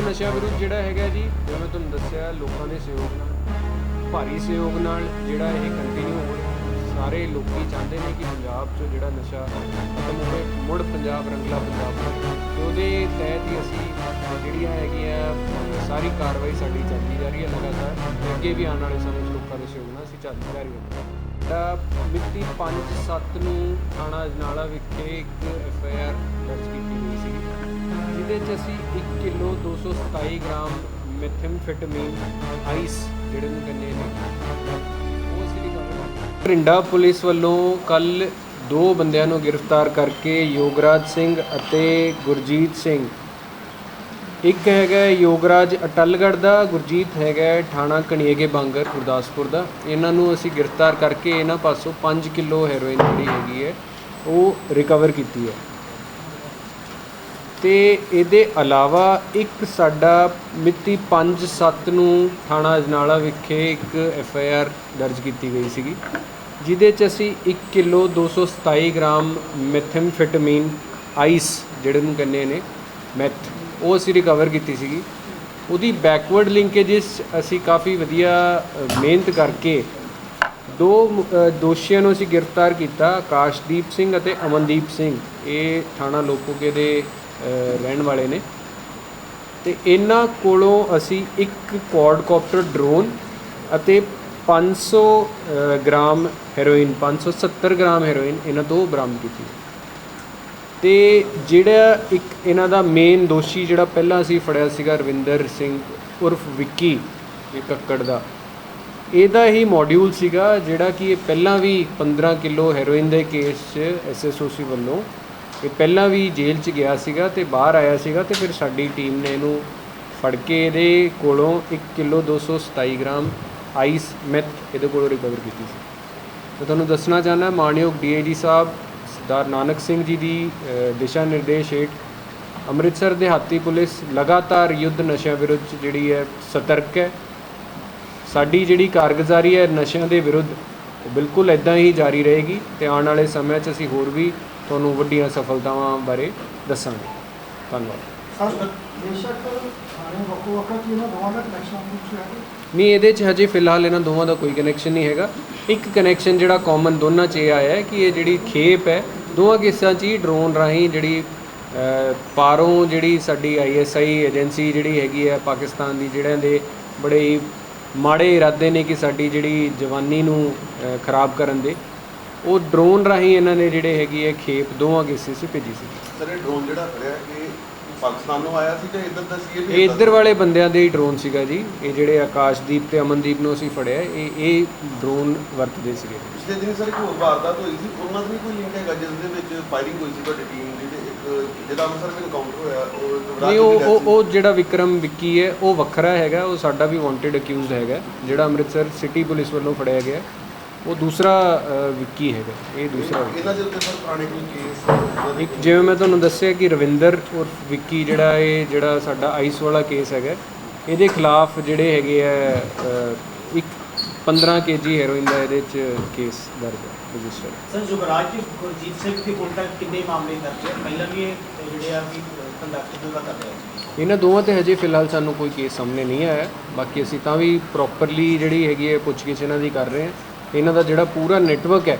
ਯੁੱਧ ਨਸ਼ਾ ਵਿਰੁੱਧ ਜਿਹੜਾ ਹੈਗਾ ਜੀ, ਜਿਵੇਂ ਮੈਂ ਤੁਹਾਨੂੰ ਦੱਸਿਆ, ਲੋਕਾਂ ਦੇ ਸਹਿਯੋਗ ਨਾਲ, ਭਾਰੀ ਸਹਿਯੋਗ ਨਾਲ ਜਿਹੜਾ ਇਹ ਕੰਟੀਨਿਊ ਹੋ ਰਿਹਾ ਸਾਰੇ ਲੋਕੀ ਚਾਹੁੰਦੇ ਨੇ ਕਿ ਪੰਜਾਬ 'ਚੋਂ ਜਿਹੜਾ ਨਸ਼ਾ ਖਤਮ ਹੋਵੇ, ਮੁੜ ਪੰਜਾਬ ਰੰਗਲਾ ਪੰਜਾਬ ਹੋਵੇ ਤੇ ਉਹਦੇ ਤਹਿਤ ਹੀ ਅਸੀਂ ਜਿਹੜੀਆਂ ਹੈਗੀਆਂ, ਸਾਰੀ ਕਾਰਵਾਈ ਸਾਡੀ ਚੱਲਦੀ ਜਾ ਰਹੀ ਹੈ ਲਗਾਤਾਰ। ਅੱਗੇ ਵੀ ਆਉਣ ਵਾਲੇ ਸਮੇਂ 'ਚ ਲੋਕਾਂ ਦੇ ਸਹਿਯੋਗ ਨਾਲ ਅਸੀਂ ਚੱਲਦੀ ਜਾ ਰਹੀ ਹੈ। ਤਾਂ ਮਿਤੀ 5/7 ਨੂੰ ਥਾਣਾ ਅਜਨਾਲਾ ਵਿਖੇ ਇੱਕ ਐਫ ਆਈ ਆਰ ਦਰਜ ਕੀਤੀ ਗਈ ਸੀ ਜਿਹਦੇ 'ਚ ਅਸੀਂ 1 ਕਿਲੋ 227 ਗ੍ਰਾਮ ਮੈਥੈਮਫੈਟਾਮੀਨ ਆਈਸ ਜਿਹੜੇ ਨੂੰ ਕਹਿੰਦੇ ਨੇ, ਉਹ ਅਸੀਂ ਰਿਕਵਰ ਰਿੰਡਾ ਪੁਲਿਸ ਵੱਲੋਂ ਕੱਲ ਦੋ ਬੰਦਿਆਂ ਨੂੰ ਗ੍ਰਿਫਤਾਰ ਕਰਕੇ ਯੋਗਰਾਜ ਸਿੰਘ ਅਤੇ ਗੁਰਜੀਤ ਸਿੰਘ। ਇੱਕ ਹੈਗਾ ਯੋਗਰਾਜ ਅਟਲਗੜ੍ਹ ਦਾ, ਗੁਰਜੀਤ ਹੈਗਾ ਥਾਣਾ ਕਣੀਏਗੇ ਬਾਂਗਰ ਗੁਰਦਾਸਪੁਰ ਦਾ। ਇਹਨਾਂ ਨੂੰ ਅਸੀਂ ਗ੍ਰਿਫਤਾਰ ਕਰਕੇ ਇਹਨਾਂ ਪਾਸੋਂ 5 ਕਿਲੋ ਹੈਰੋਇਨ ਜਿਹੜੀ ਹੈਗੀ ਹੈ, ਉਹ ਰਿਕਵਰ ਕੀਤੀ ਹੈ। ਤੇ ਇਹਦੇ ਇਲਾਵਾ ਇੱਕ ਸਾਡਾ ਮਿਤੀ 5/7 ਨੂੰ ਥਾਣਾ ਅਜਨਾਲਾ ਵਿਖੇ ਇੱਕ ਐਫ ਆਈ ਆਰ ਦਰਜ ਕੀਤੀ ਗਈ ਸੀਗੀ, ਜਿਹਦੇ 'ਚ ਅਸੀਂ 1 ਕਿਲੋ 227 ਗ੍ਰਾਮ ਮੈਥੈਮਫੈਟਾਮੀਨ ਆਈਸ ਜਿਹੜੇ ਨੂੰ ਕਹਿੰਦੇ ਨੇ, ਮੈਥ, ਉਹ ਅਸੀਂ ਰਿਕਵਰ ਕੀਤੀ ਸੀਗੀ। ਉਹਦੀ ਬੈਕਵਰਡ ਲਿੰਕੇजेस ਅਸੀਂ ਕਾਫੀ ਵਧੀਆ ਮਿਹਨਤ ਕਰਕੇ ਦੋ ਦੋਸ਼ੀਆਂ ਨੂੰ ਅਸੀਂ ਗ੍ਰਿਫਤਾਰ ਕੀਤਾ, ਆਕਾਸ਼ਦੀਪ ਸਿੰਘ ਅਤੇ ਅਮਨਦੀਪ ਸਿੰਘ। ਇਹ ਥਾਣਾ ਲੋਕੋਕੇ ਦੇ ਰਹਿਣ ਵਾਲੇ ਨੇ। ਤੇ ਇਹਨਾਂ ਕੋਲੋਂ ਅਸੀਂ ਇੱਕ ਕੁਆਡਕਾਪਟਰ ਡਰੋਨ ਅਤੇ 500 ਅ, ਗ੍ਰਾਮ ਹੈਰੋਇਨ 570 ਗ੍ਰਾਮ ਹੈਰੋਇਨ ਇਹਨਾਂ ਤੋਂ ਬਰਾਮਦ ਕੀਤੀ। ਤੇ ਜਿਹੜਾ ਇੱਕ ਇਹਨਾਂ ਦਾ ਮੇਨ ਦੋਸ਼ੀ ਜਿਹੜਾ ਪਹਿਲਾਂ ਅਸੀਂ ਫੜਿਆ ਸੀਗਾ ਰਵਿੰਦਰ ਸਿੰਘ ਉਰਫ ਵਿੱਕੀ ਇਹ ਕੱਕੜ ਦਾ ਇਹਦਾ ਹੀ ਮੋਡਿਊਲ ਸੀਗਾ ਜਿਹੜਾ ਕਿ ਇਹ ਪਹਿਲਾਂ ਵੀ 15 ਕਿਲੋ ਹੈਰੋਇਨ ਦੇ ਕੇਸ 'ਚ ਐਸਐਸਓਸੀ ਵੱਲੋਂ ਇਹ ਪਹਿਲਾਂ ਵੀ ਜੇਲ੍ਹ 'ਚ ਗਿਆ ਸੀਗਾ ਤੇ ਬਾਹਰ ਆਇਆ ਸੀਗਾ ਤੇ ਫਿਰ ਸਾਡੀ ਟੀਮ ਨੇ ਇਹਨੂੰ ਫੜ ਕੇ ਇਹਦੇ ਕੋਲੋਂ 1 ਕਿਲੋ 227 ਗ੍ਰਾਮ ਆਈਸ ਮੈਥ ਇਹਦੇ ਕੋਲੋਂ ਰਿਕਵਰ ਕੀਤੀ ਸੀ। ਮੈਂ ਤੁਹਾਨੂੰ ਦੱਸਣਾ ਚਾਹੁੰਦਾ, ਮਾਨਯੋਗ ਡੀਏਜੀ ਸਾਹਿਬ, ਸਰਦਾਰ ਨਾਨਕ ਸਿੰਘ ਜੀ ਦੀ ਦਿਸ਼ਾ ਨਿਰਦੇਸ਼ ਹੇਠ ਅੰਮ੍ਰਿਤਸਰ ਦਿਹਾਤੀ ਪੁਲਿਸ ਲਗਾਤਾਰ ਯੁੱਧ ਨਸ਼ਿਆਂ ਵਿਰੁੱਧ 'ਚ ਜਿਹੜੀ ਹੈ ਸਤਰਕ ਹੈ। ਸਾਡੀ ਜਿਹੜੀ ਕਾਰਗੁਜ਼ਾਰੀ ਹੈ ਨਸ਼ਿਆਂ ਦੇ ਵਿਰੁੱਧ, ਉਹ ਬਿਲਕੁਲ ਇਦਾਂ ਹੀ ਜਾਰੀ ਰਹੇਗੀ ਤੇ ਆਉਣ ਵਾਲੇ ਸਮੇਂ 'ਚ ਅਸੀਂ ਹੋਰ ਵੀ ਤੁਹਾਨੂੰ ਵੱਡੀਆਂ ਸਫਲਤਾਵਾਂ ਬਾਰੇ ਦੱਸਾਂਗੇ। ਧੰਨਵਾਦ। ਸਰ ਬੇਸ਼ੱਕ ਥਾਣੇ ਵੱਖੋ ਵੱਖ ਕਿ ਇਹਨਾਂ ਦੋਵਾਂ ਦਾ ਕਨੈਕਸ਼ਨ ਕੁਝ ਹੈ? ਕਿ ਨਹੀਂ ਇਹਦੇ 'ਚ ਹਜੇ ਫਿਲਹਾਲ ਇਹਨਾਂ ਦੋਵਾਂ ਦਾ ਕੋਈ ਕਨੈਕਸ਼ਨ ਨਹੀਂ ਹੈਗਾ। ਇੱਕ ਕਨੈਕਸ਼ਨ ਜਿਹੜਾ ਕਾਮਨ ਦੋਨਾਂ 'ਚ ਇਹ ਆਇਆ ਹੈ ਕਿ ਇਹ ਜਿਹੜੀ ਖੇਪ ਹੈ ਦੋਵਾਂ ਕੇਸਾਂ 'ਚ ਹੀ ਡਰੋਨ ਰਾਹੀਂ ਜਿਹੜੀ ਪਾਰੋਂ ਜਿਹੜੀ ਸਾਡੀ ਆਈਐਸਆਈ ਏਜੰਸੀ ਜਿਹੜੀ ਹੈਗੀ ਹੈ ਪਾਕਿਸਤਾਨ ਦੀ ਜਿਹੜਿਆਂ ਦੇ ਬੜੇ ਮਾੜੇ ਇਰਾਦੇ ਨੇ ਕਿ ਸਾਡੀ ਜਿਹੜੀ ਜਵਾਨੀ ਨੂੰ ਖਰਾਬ ਕਰਨ ਦੇ। ਉਹ ਡਰੋਨ ਰਾਹੀਂ ਇਹਨਾਂ ਨੇ ਜਿਹੜੇ ਹੈਗੀ ਹੈ ਖੇਪ ਦੋਵਾਂ ਕੇਸਿਸ 'ਚ ਭੇਜੀ ਸੀ। ਸਰ ਇਹ ਡਰੋਨ ਜਿਹੜਾ ਫੜਿਆ ਇਹ ਪਾਕਿਸਤਾਨੋਂ ਆਇਆ ਸੀ ਜਾਂ ਇੱਧਰ ਦਾ ਸੀ ਇਹ ਇੱਧਰ ਵਾਲੇ ਬੰਦਿਆਂ ਦੇ ਹੀ ਡਰੋਨ ਸੀਗਾ ਜੀ। ਇਹ ਜਿਹੜੇ ਆਕਾਸ਼ਦੀਪ ਤੇ ਅਮਨਦੀਪ ਨੂੰ ਅਸੀਂ ਫੜਿਆ ਇਹ ਇਹ ਡਰੋਨ ਵਰਤਦੇ ਸੀਗੇ। ਪਿਛਲੇ ਦਿਨ ਸਰ ਇੱਕ ਹੋਰ ਵਾਰਦਾਤ ਹੋਈ ਸੀ। ਉਹਨਾਂ ਦਾ ਵੀ ਕੋਈ ਲਿੰਕ ਹੈਗਾ ਜਿਸ ਦੇ ਵਿੱਚ ਫਾਇਰਿੰਗ ਹੋਈ ਸੀ ਤੁਹਾਡੀ ਟੀਮ ਦੀ ਤੇ ਇੱਕ ਜਿਹਦਾ ਅੰਮ੍ਰਿਤਸਰ ਵਿੱਚ ਐਨਕਾਊਂਟਰ ਹੋਇਆ ਉਹ ਨਹੀਂ ਉਹ ਉਹ ਉਹ ਜਿਹੜਾ ਵਿਕਰਮ ਵਿੱਕੀ ਹੈ ਉਹ ਵੱਖਰਾ ਹੈਗਾ ਉਹ ਸਾਡਾ ਵੀ ਵਾਂਟਡ ਅਕਿਊਜ਼ਡ ਹੈਗਾ ਜਿਹੜਾ ਅੰਮ੍ਰਿਤਸਰ ਸਿਟੀ ਪੁਲਿਸ ਵੱਲੋਂ ਫੜਿਆ ਗਿਆ। ਉਹ ਦੂਸਰਾ ਵਿੱਕੀ ਹੈਗਾ ਇਹ ਦੂਸਰਾ। ਇਹਨਾਂ ਦੇ ਉੱਤੇ ਸਰ ਪੁਰਾਣੇ ਕੋਈ ਕੇਸ ਇੱਕ ਜਿਵੇਂ ਮੈਂ ਤੁਹਾਨੂੰ ਦੱਸਿਆ ਕਿ ਰਵਿੰਦਰ ਔਰ ਵਿੱਕੀ ਜਿਹੜਾ ਇਹ ਜਿਹੜਾ ਸਾਡਾ ਆਈਸ ਵਾਲਾ ਕੇਸ ਹੈਗਾ ਇਹਦੇ ਖਿਲਾਫ ਜਿਹੜੇ ਹੈਗੇ ਆ ਇੱਕ 15 ਕੇਜੀ ਹੈਰੋਇਨ ਦਾ ਇਹਦੇ ਚ ਕੇਸ ਦਰਜ ਹੈ ਰਜਿਸਟਰ ਸਰ ਜੁਗਰਾਜ ਜੀ ਗੁਰਜੀਤ ਸਿੰਘ ਦੇ ਹੁਣ ਤੱਕ ਕਿੰਨੇ ਮਾਮਲੇ ਦਰਜ ਹੈ? ਪਹਿਲਾਂ ਵੀ ਇਹ ਜਿਹੜੇ ਆ ਵੀ ਕੰਡਕਟ ਦਾ ਕਰ ਰਹੇ ਇਹਨਾਂ ਦੋਵਾਂ ਤੇ ਹਜੇ ਫਿਲਹਾਲ ਸਾਨੂੰ ਕੋਈ ਕੇਸ ਸਾਹਮਣੇ ਨਹੀਂ ਆਇਆ ਬਾਕੀ ਅਸੀਂ ਤਾਂ ਵੀ ਪ੍ਰੋਪਰਲੀ ਜਿਹੜੀ ਹੈਗੀ ਹੈ ਪੁੱਛਗਿੱਛ ਇਹਨਾਂ ਦੀ ਕਰ ਰਹੇ ਹਾਂ। ਇਹਨਾਂ ਦਾ ਜਿਹੜਾ ਪੂਰਾ ਨੈਟਵਰਕ ਹੈ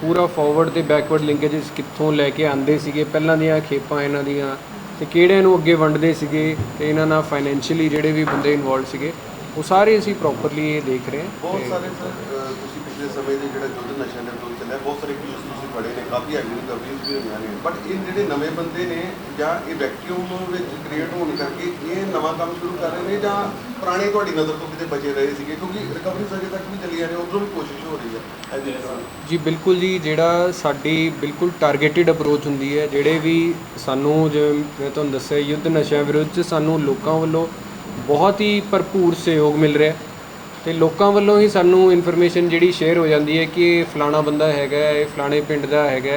ਪੂਰਾ ਫਾਰਵਰਡ ਤੇ ਬੈਕਵਰਡ ਲਿੰਕੇजेस ਕਿੱਥੋਂ ਲੈ ਕੇ ਆਂਦੇ ਸੀਗੇ ਪਹਿਲਾਂ ਦੀਆਂ ਖੇਪਾਂ ਇਹਨਾਂ ਦੀਆਂ ਤੇ ਕਿਹੜੇ ਨੂੰ ਅੱਗੇ ਵੰਡਦੇ ਸੀਗੇ ਤੇ ਇਹਨਾਂ ਨਾਲ ਫਾਈਨੈਂਸ਼ੀਅਲੀ ਜਿਹੜੇ ਵੀ ਬੰਦੇ ਇਨਵੋਲਡ ਸੀਗੇ ਉਹ ਸਾਰੇ ਅਸੀਂ ਪ੍ਰੋਪਰਲੀ ਇਹ ਦੇਖ ਰਹੇ ਹਾਂ ਬਹੁਤ ਸਾਰੇ ਸਰ ਅਹ, ਤੁਸੀਂ ਪਿਛਲੇ ਸਮੇਂ ਦੇ ਜਿਹੜਾ ਯੁੱਧ ਨਸ਼ਿਆਂ ਦੇ ਵਿਰੁੱਧ ਚੱਲਿਆ, ਬਹੁਤ ਸਾਰੇ ਕੇਸ ਤੁਸੀਂ ਫੜੇ ਨੇ, ਕਾਫੀ ਹੈਵੀ ਰਿਕਵਰੀਜ਼ ਵੀ ਹੋਈਆਂ ਨੇ। ਬਟ ਇਹ ਜਿਹੜੇ ਨਵੇਂ ਬੰਦੇ ਨੇ ਜਾਂ ਇਹ ਵੈਕਿਊਮ ਵਿੱਚ ਕ੍ਰੀਏਟ ਹੋਣ ਕਰਕੇ ਇਹ ਨਵਾਂ ਕੰਮ ਸ਼ੁਰੂ ਕਰ ਰਹੇ ਨੇ ਜਾਂ ਪੁਰਾਣੇ ਤੁਹਾਡੀ ਨਜ਼ਰ ਤੋਂ ਕਿਤੇ ਬਚੇ ਰਹੇ ਸੀਗੇ? ਕਿਉਂਕਿ ਰਿਕਵਰੀਜ਼ ਅਜੇ ਤੱਕ ਵੀ ਚੱਲੀਆਂ ਨੇ ਉਧਰੋਂ ਵੀ ਕੋਸ਼ਿਸ਼ ਹੋ ਰਹੀ ਹੈ ਜੀ, ਬਿਲਕੁਲ ਜੀ, ਜਿਹੜਾ ਸਾਡੀ ਬਿਲਕੁਲ ਟਾਰਗੇਟਿਡ ਅਪਰੋਚ ਹੁੰਦੀ ਹੈ, ਜਿਹੜੇ ਵੀ ਸਾਨੂੰ ਜਿਵੇਂ ਮੈਂ ਤੁਹਾਨੂੰ ਦੱਸਿਆ, ਯੁੱਧ ਨਸ਼ਿਆਂ ਵਿਰੁੱਧ ਸਾਨੂੰ ਲੋਕਾਂ ਵੱਲੋਂ ਬਹੁਤ ਹੀ ਭਰਪੂਰ ਸਹਿਯੋਗ ਮਿਲ ਰਿਹਾ। ਹੈ ਤੇ ਲੋਕਾਂ ਵੱਲੋਂ ਹੀ ਸਾਨੂੰ ਇਨਫੋਰਮੇਸ਼ਨ ਜਿਹੜੀ ਸ਼ੇਅਰ ਹੋ ਜਾਂਦੀ ਹੈ ਕਿ ਇਹ ਫਲਾਣਾ ਬੰਦਾ ਹੈਗਾ ਇਹ ਫਲਾਣੇ ਪਿੰਡ ਦਾ ਹੈਗਾ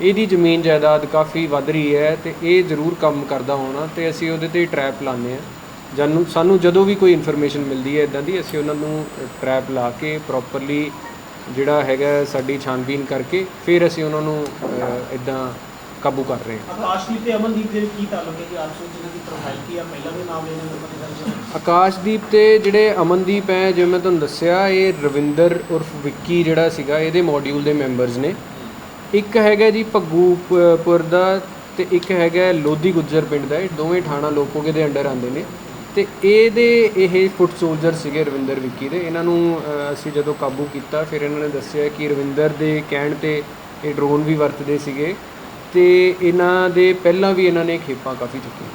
ਇਹਦੀ ਜ਼ਮੀਨ ਜਾਇਦਾਦ ਕਾਫੀ ਵੱਧ ਰਹੀ ਹੈ ਤੇ ਇਹ ਜ਼ਰੂਰ ਕੰਮ ਕਰਦਾ ਹੋਣਾ ਤੇ ਅਸੀਂ ਉਹਦੇ ਤੇ ਟਰੈਪ ਲਾਉਂਦੇ ਹਾਂ। ਜਾਨੂੰ, ਸਾਨੂੰ ਜਦੋਂ ਵੀ ਕੋਈ ਇਨਫੋਰਮੇਸ਼ਨ ਮਿਲਦੀ ਹੈ ਇਦਾਂ ਦੀ ਅਸੀਂ ਉਹਨਾਂ ਨੂੰ ਟਰੈਪ ਲਾ ਕੇ ਪ੍ਰੋਪਰਲੀ ਜਿਹੜਾ ਹੈਗਾ ਸਾਡੀ ਛਾਨਬੀਨ ਕਰਕੇ ਫਿਰ ਅਸੀਂ ਉਹਨਾਂ ਨੂੰ ਇਦਾਂ ਕਾਬੂ ਕਰ ਰਹੇ ਹਾਂ। ਆਕਾਸ਼ਦੀਪ ਤੇ ਅਮਨਦੀਪ ਦੇ ਕੀ ਤਾਲੁਕ ਹੈ ਜੀ? ਆਪਸ ਵਿੱਚ ਇਹਨਾਂ ਦੀ ਪ੍ਰੋਫਾਈਲ ਕੀ ਆ ਪਹਿਲਾਂ ਵੀ ਮਾਮਲੇ ਨੇ ਪਤਾ ਦਰਜ ਹੈ। ਆਕਾਸ਼ਦੀਪ ਤੇ ਜਿਹੜੇ ਅਮਨਦੀਪ ਹੈ ਜਿਵੇਂ ਮੈਂ ਤੁਹਾਨੂੰ ਦੱਸਿਆ ਇਹ ਰਵਿੰਦਰ ਉਰਫ ਵਿੱਕੀ ਜਿਹੜਾ ਸੀਗਾ ਇਹਦੇ ਮੋਡਿਊਲ ਦੇ ਮੈਂਬਰਸ ਨੇ। ਇੱਕ ਹੈਗਾ ਜੀ ਭੱਗੂਪੁਰ ਦਾ ਤੇ ਇੱਕ ਹੈਗਾ ਲੋਧੀ ਗੁੱਜਰ ਪਿੰਡ ਦਾ। ਇਹ ਦੋਵੇਂ ਥਾਣਾ ਲੋਪੋਗੇ ਦੇ ਅੰਡਰ ਆਉਂਦੇ ਨੇ। ਤੇ ਇਹਦੇ ਇਹ ਫੁੱਟ ਸੋਲਜਰ ਸੀਗੇ ਰਵਿੰਦਰ ਵਿੱਕੀ ਦੇ। ਇਹਨਾਂ ਨੂੰ ਅ, ਅਸੀਂ ਜਦੋਂ ਕਾਬੂ ਕੀਤਾ ਫਿਰ ਇਹਨਾਂ ਨੇ ਦੱਸਿਆ ਕਿ ਰਵਿੰਦਰ ਦੇ ਕਹਿਣ ਤੇ ਇਹ ਡਰੋਨ ਵੀ ਵਰਤਦੇ ਸੀਗੇ। ਤੇ ਇਹਨਾਂ ਦੇ ਪਹਿਲਾਂ ਵੀ ਇਹਨਾਂ ਨੇ ਖੇਪਾਂ ਕਾਫੀ ਚੁੱਕੀਆਂ।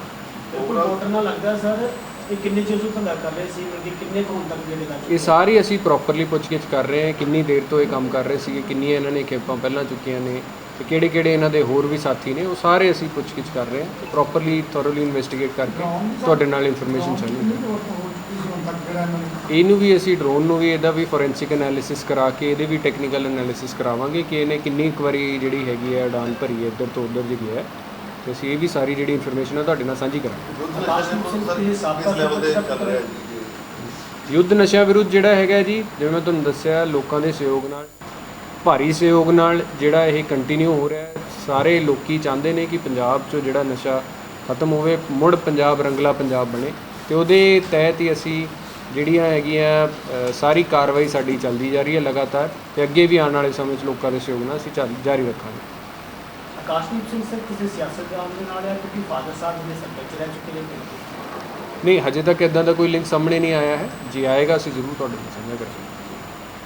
ਬਿਲਕੁਲ ਨਾਲ ਲੱਗਦਾ ਸਰ ਇਹ ਕਿੰਨੇ ਚਿਰ ਤੋਂ ਧੰਦਾ ਕਰ ਰਹੇ ਸੀ ਮਤਲਬ ਕਿ ਕਿੰਨੇ ਕੁ ਹੁਣ ਤੱਕ ਜਿਹੜੇ ਲੱਗ ਇਹ ਸਾਰੀ ਅਸੀਂ ਪ੍ਰੋਪਰਲੀ ਪੁੱਛਗਿੱਛ ਕਰ ਰਹੇ ਹਾਂ ਕਿੰਨੀ ਦੇਰ ਤੋਂ ਇਹ ਕੰਮ ਕਰ ਰਹੇ ਸੀਗੇ ਕਿੰਨੀਆਂ ਇਹਨਾਂ ਨੇ ਖੇਪਾਂ ਪਹਿਲਾਂ ਚੁੱਕੀਆਂ ਨੇ ਤੇ ਕਿਹੜੇ ਕਿਹੜੇ ਇਹਨਾਂ ਦੇ ਹੋਰ ਵੀ ਸਾਥੀ ਨੇ ਉਹ ਸਾਰੇ ਅਸੀਂ ਪੁੱਛਗਿੱਛ ਕਰ ਰਹੇ ਹਾਂ ਪ੍ਰੋਪਰਲੀ ਥੋਰਲੀ ਇਨਵੈਸਟੀਗੇਟ ਕਰਕੇ ਤੁਹਾਡੇ ਨਾਲ ਇਨਫੋਰਮੇਸ਼ਨ ਸਾਂਝੀ ਕਰਾਂਗੇ ਇਹਨਾਂ ਵੀ ਅਸੀਂ ਡਰੋਨ ਨੂੰ ਵੀ ਇਹਦਾ ਵੀ ਫੋਰੈਂਸਿਕ ਐਨਾਲਿਸਿਸ ਕਰਾ ਕੇ ਇਹਦੇ ਵੀ ਟੈਕਨੀਕਲ ਐਨਾਲਿਸਿਸ ਕਰਾਵਾਂਗੇ ਕਿ ਇਹਨੇ ਕਿੰਨੀ ਕੁ ਵਾਰੀ ਜਿਹੜੀ ਹੈਗੀ ਹੈ ਉਡਾਨ ਭਰੀ ਹੈ ਇੱਧਰ ਤੋਂ ਉੱਧਰ ਜਿਹੜੀ ਹੈ। ਤੇ ਅਸੀਂ ਇਹ ਵੀ ਸਾਰੀ ਜਿਹੜੀ ਇਨਫੋਰਮੇਸ਼ਨ ਹੈ ਤੁਹਾਡੇ ਨਾਲ ਸਾਂਝੀ ਕਰਾਂਗੇ। ਯੁੱਧ ਨਸ਼ੇ ਤੋਂ ਚੱਲ ਰਿਹਾ ਜੀ? ਯੁੱਧ ਵਿਰੁੱਧ ਜਿਹੜਾ ਹੈਗਾ ਜੀ ਜਿਵੇਂ ਮੈਂ ਤੁਹਾਨੂੰ ਦੱਸਿਆ ਲੋਕਾਂ ਦੇ ਸਹਿਯੋਗ ਨਾਲ ਭਾਰੀ ਸਹਿਯੋਗ ਨਾਲ ਜਿਹੜਾ ਇਹ ਕੰਟੀਨਿਊ ਹੋ ਰਿਹਾ ਹੈ। ਸਾਰੇ ਲੋਕੀ ਚਾਹੁੰਦੇ ਨੇ ਕਿ ਪੰਜਾਬ 'ਚੋਂ ਜਿਹੜਾ ਨਸ਼ਾ ਖਤਮ ਹੋਵੇ ਮੁੜ ਪੰਜਾਬ ਰੰਗਲਾ ਪੰਜਾਬ ਬਣੇ। ਤੇ ਉਹਦੇ ਤਹਿਤ ਹੀ ਅਸੀਂ ਜਿਹੜੀਆਂ ਹੈਗੀਆਂ ਸਾਰੀ ਕਾਰਵਾਈ ਸਾਡੀ ਚੱਲਦੀ ਜਾ ਰਹੀ ਹੈ ਲਗਾਤਾਰ ਤੇ ਅੱਗੇ ਵੀ ਆਉਣ ਵਾਲੇ ਸਮੇਂ 'ਚ ਲੋਕਾਂ ਦੇ ਸਹਿਯੋਗ ਨਾਲ ਅਸੀਂ ਚੱਲ- ਜਾਰੀ ਰੱਖਾਂਗੇ। ਆਕਾਸ਼ਦੀਪ ਸਿੰਘ ਸਰ ਕਿਸੇ ਸਿਆਸਤਦਾਨ ਦੇ ਨਾਲ ਹੈ ਕਿਉਂਕਿ ਫਾਦਰ ਸਾਹਿਬ ਦੇ ਸਰਪੰਚ ਰਹਿ ਚੁੱਕੇ ਨੇ। ਨਹੀਂ ਹਜੇ ਤੱਕ ਇਦਾਂ ਦਾ ਕੋਈ ਲਿੰਕ ਸਾਹਮਣੇ ਨਹੀਂ ਆਇਆ ਹੈ। ਜੇ ਆਏਗਾ ਅਸੀਂ ਜ਼ਰੂਰ ਤੁਹਾਡੇ ਨਾਲ ਸਾਂਝਾ ਕਰਾਂਗੇ।